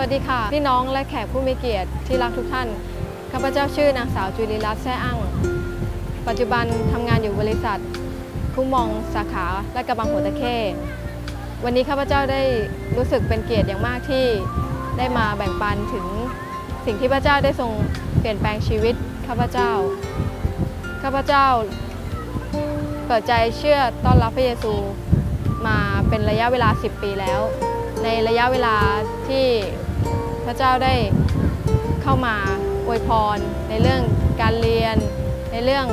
วัสดีค่ะ พี่น้องและแขกผู้มีเกียรติที่รักทุกท่าน ข้าพเจ้าชื่อนางสาวจุลีรัตน์แซ่อั้งปัจจุบันทำงานอยู่บริษัท คุ้มมองสาขาและกระบังหัวตะเข้ วันนี้ข้าพเจ้าได้รู้สึกเป็นเกียรติอย่างมากที่ได้มาแบ่งปันถึงสิ่งที่พระเจ้าได้ทรงเปลี่ยนแปลงชีวิตข้าพเจ้า ข้าพเจ้าเปิดใจเชื่อต้อนรับพระเยซูมาเป็นระยะเวลา 10 ปีแล้ว ในระยะเวลาที่ พระเจ้าได้เข้ามาอวยพร ในเรื่องการเรียน ในเรื่อง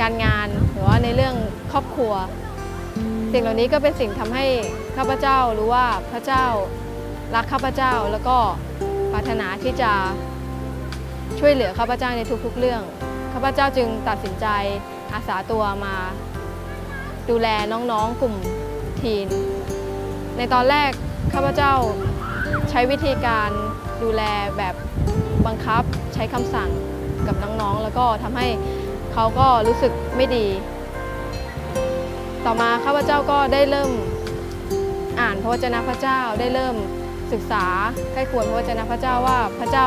การงานหรือว่าในเรื่องครอบครัว สิ่งเหล่านี้ก็เป็นสิ่งทำให้ข้าพเจ้ารู้ว่าพระเจ้ารักข้าพเจ้าแล้วก็ปรารถนาที่จะช่วยเหลือข้าพเจ้าในทุกๆเรื่องข้าพเจ้าจึงตัดสินใจอาสาตัวมา ดูแลน้องๆกลุ่มทีน ในตอนแรกข้าพเจ้า ใช้วิธีการดูแลแบบบังคับใช้คำสั่งกับน้องๆ แล้วก็ทำให้เขาก็รู้สึกไม่ดี ต่อมาข้าพเจ้าก็ได้เริ่มอ่านพระวจนะพระเจ้าได้เริ่มศึกษาใกล้ควรพระวจนะพระเจ้าว่าพระเจ้า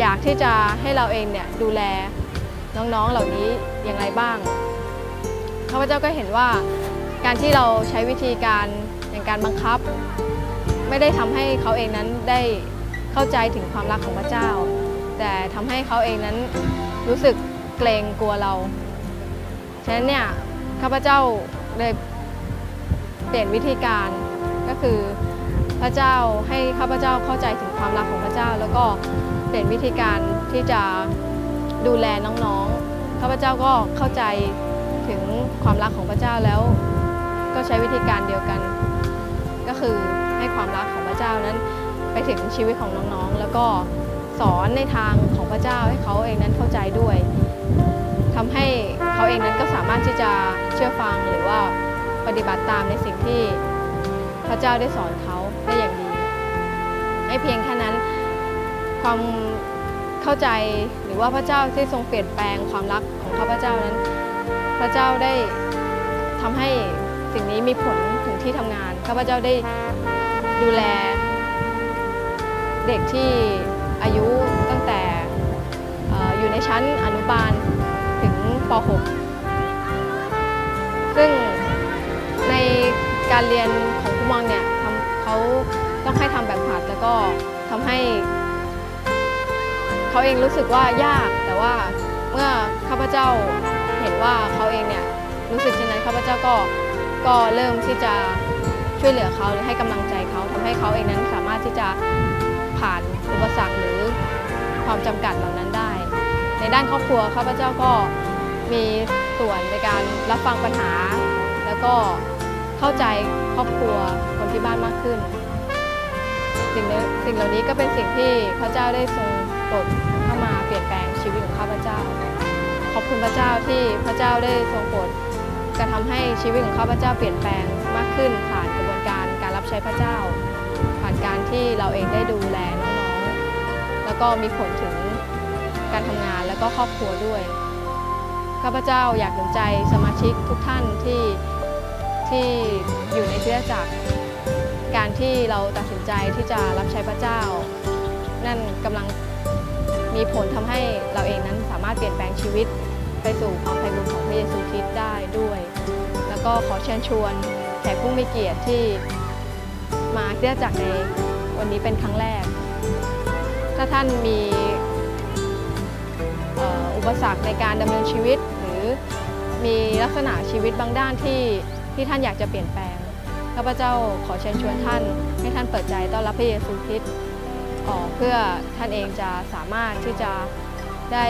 อยากที่จะให้เราเองเนี่ยดูแลน้องๆเหล่านี้อย่างไรบ้างข้าพเจ้าก็เห็นว่าการที่เราใช้วิธีการอย่างการบังคับ ไม่ได้ทำให้เขาเองนั้นได้เข้าใจถึงความรักของพระเจ้า แต่ทำให้เขาเองนั้นรู้สึกเกรงกลัวเรา ฉะนั้นเนี่ยข้าพเจ้าเลยเปลี่ยนวิธีการก็คือพระเจ้าให้ข้าพเจ้าเข้าใจถึงความรักของพระเจ้า แล้วก็เปลี่ยนวิธีการที่จะดูแลน้องๆข้าพเจ้าก็เข้าใจถึงความรักของพระเจ้าแล้ว ก็ใช้วิธีการเดียวกัน ก็คือ ความรักของพระเจ้านั้นไปถึงชีวิตของน้องๆ แล้วก็สอนในทางของพระเจ้าให้เขาเองนั้นเข้าใจด้วยทำให้เขาเองนั้นก็สามารถที่จะเชื่อฟังหรือว่าปฏิบัติตามในสิ่งที่พระเจ้าได้สอนเขาได้อย่างดีไม่เพียงแค่นั้นความเข้าใจหรือว่าพระเจ้าที่ทรงเปลี่ยนแปลงความรักของข้าพเจ้านั้น พระเจ้าได้ทำให้สิ่งนี้มีผลถึงที่ทำงานข้าพเจ้าได้ ดูแล เด็กที่อายุตั้งแต่ออยู่ในชั้นอนุบาลถึงป .6 ซึ่งในการเรียนของคุมองเนี่ยเขาต้องให้ทำแบบผัดแล้วก็ทำให้เขาเองรู้สึกว่ายาก แต่ว่าเมื่อข้าพเจ้าเห็นว่าเขาเองเนี่ยรู้สึกเช่นนั้นข้าพเจ้าก็ก็เริ่มที่จะ ช่วยเหลือเขาหรือให้กำลังใจเขาทำให้เขาเองนั้นสามารถที่จะผ่านอุปสรรคหรือความจำกัดเหล่านั้นได้ ในด้านครอบครัวข้าพเจ้าก็มีส่วนในการรับฟังปัญหา แล้วก็เข้าใจครอบครัวคนที่บ้านมากขึ้น สิ่งสิ่งเหล่านี้ก็เป็นสิ่งที่พระเจ้าได้ทรงโปรดเข้ามาเปลี่ยนแปลงชีวิตของข้าพเจ้า ขอบคุณพระเจ้าที่พระเจ้าได้ทรงโปรดกระทำให้ชีวิตของข้าพเจ้าเปลี่ยนแปลงมากขึ้นผ่าน รับใช้พระเจ้า ผ่านการที่เราเองได้ดูแลน้องๆ แล้วก็มีผลถึงการทำงานแล้วก็ครอบครัวด้วย ข้าพเจ้าอยากหนุนใจสมาชิกทุกท่านที่ที่อยู่ในคริสตจักรการที่เราตัดสินใจที่จะรับใช้พระเจ้า นั่นกำลังมีผลทำให้เราเองนั้นสามารถเปลี่ยนแปลงชีวิตไปสู่ความไพบูลย์ของพระเยซูคริสต์ได้ด้วย แล้วก็ขอเชิญชวนแขกผู้มีเกียรติที่ มาคริสตจักในวันนี้เป็นครั้งแรก ถ้าท่านมีอุปสรรคในการดำเนินชีวิต หรือมีลักษณะชีวิตบางด้านที่ที่ท่านอยากจะเปลี่ยนแปลงข้าพเจ้าขอเชิญชวนท่าน ให้ท่านเปิดใจต้อนรับพระเยซูคริสต์ออกเพื่อท่านเองจะสามารถที่จะได้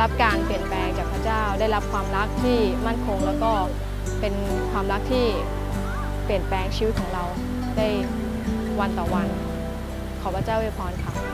รับการเปลี่ยนแปลงจากพระเจ้า ได้รับความรักที่มั่นคงแล้วก็เป็นความรักที่เปลี่ยนแปลงชีวิตของเรา ได้วันต่อวัน ขอพระเจ้าอวยพรค่ะ